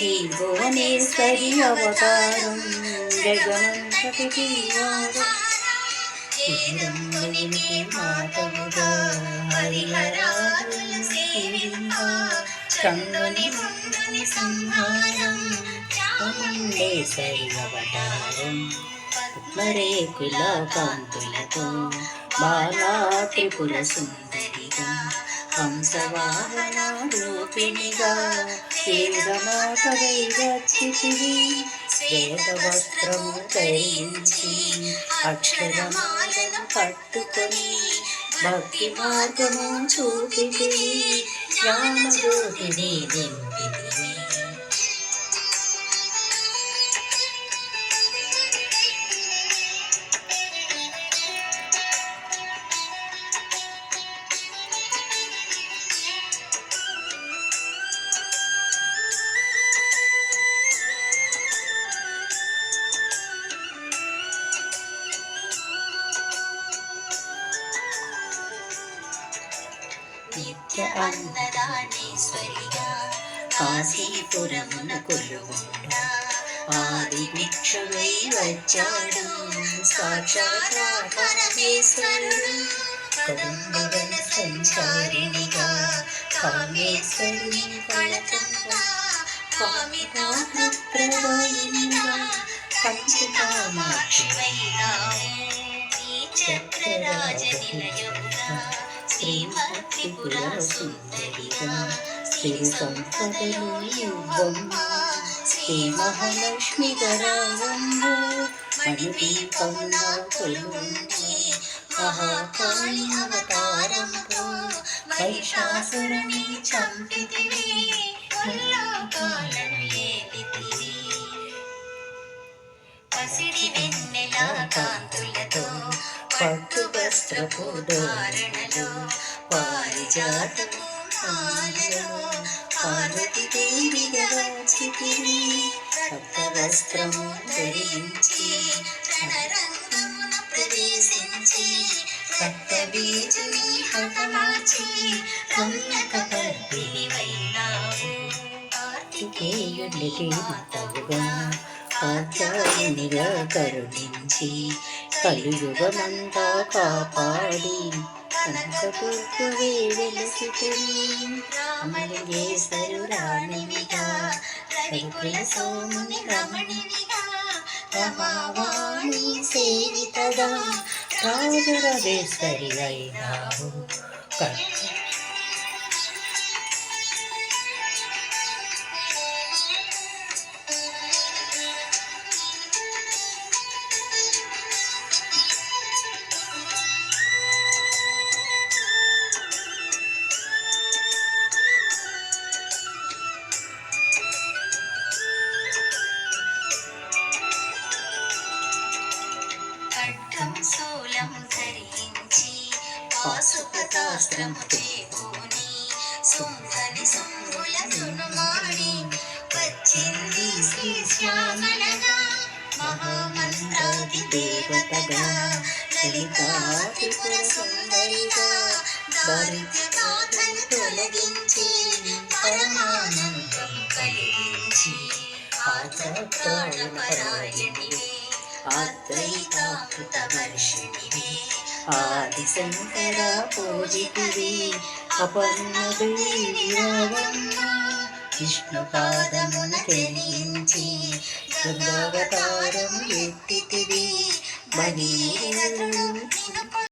శ్రీ భువనేశ్వరి అవతారం జగమంతటికి వారం మాతముగా హరిహరాదుల సేవింప చందుని ముందుని సంహారం చాముండేశ్వరి అవతారం మరేకుల కాంతులతో బాలా త్రిపుర సుందరిగా హంసవాహన రూపిణిగా వేదమాతవై వచ్చితివి శ్వేత ధరించి అక్షరమాలను పట్టుకొని భక్తి మార్గము చూపితివి జ్ఞానజ్యోతిని దింపితివి నిత్య అన్నదానేశ్వరిగా కాశీపురమున కొలువుండా. ఆది భిక్షువై వచ్చాడు. సాక్షాత్ పరమేశ్వరుడు కదంబవన సంచారిణిగా కామేశ్వరుని కళతంగా కామితాప్రదాయినిగా కంచి కామాక్షివైనావు ఈ చక్రరాజ నిలయముగా శ్రీమతిపుర సుందరిగా శ్రీ సంపదలు యువమ్మ శ్రీ మహాలక్ష్మి గరావమ్మ మణిదీపంలో కొలుంచి మహాకాళి అవతారంలో మహిషాసురుని చంపితివి ముల్లోకాలను ఏలితివి పసిడి వెన్నెల కాంతులతో పట్టు వస్త్రపు ధారణలో పారిజాతము మాలలో పార్వతి దేవిగా చితివి రక్త వస్త్రము ధరించి రణరంగమున ప్రవేశించి రక్త బీజుని హతమాచి కన్నక పద్మినివైనావు కార్తికేయుడికి మతవుగా ఆచార్యునిగా కరుణించి కలియుగమంతా కాపాడి కనకదుర్గవే సోముని రమణినిగా రమావాణి సేవితగా రాజరాజేశ్వరి అయినావు కట్టు ఖడ్గం శూలం ధరించి పాశుపతాస్త్రము చేకూని సుందరి సుంగుల సునుమాడి వచ్చింది శ్రీ శ్యామలగా మహామంత్రాది దేవతగా లలితా త్రిపుర సుందరిగా దారిద్ర్య గాథను తొలగించి పరమానందం కలిగించి ఆత్మ పరాయణివే అద్వైతామృతవర్షిణివి ఆది శంకర పూజితివి అపర్ణదేవి రావమ్మ విష్ణు పాదమున తెలియించి గంగావతారము ఎత్తితివి బలీరుడు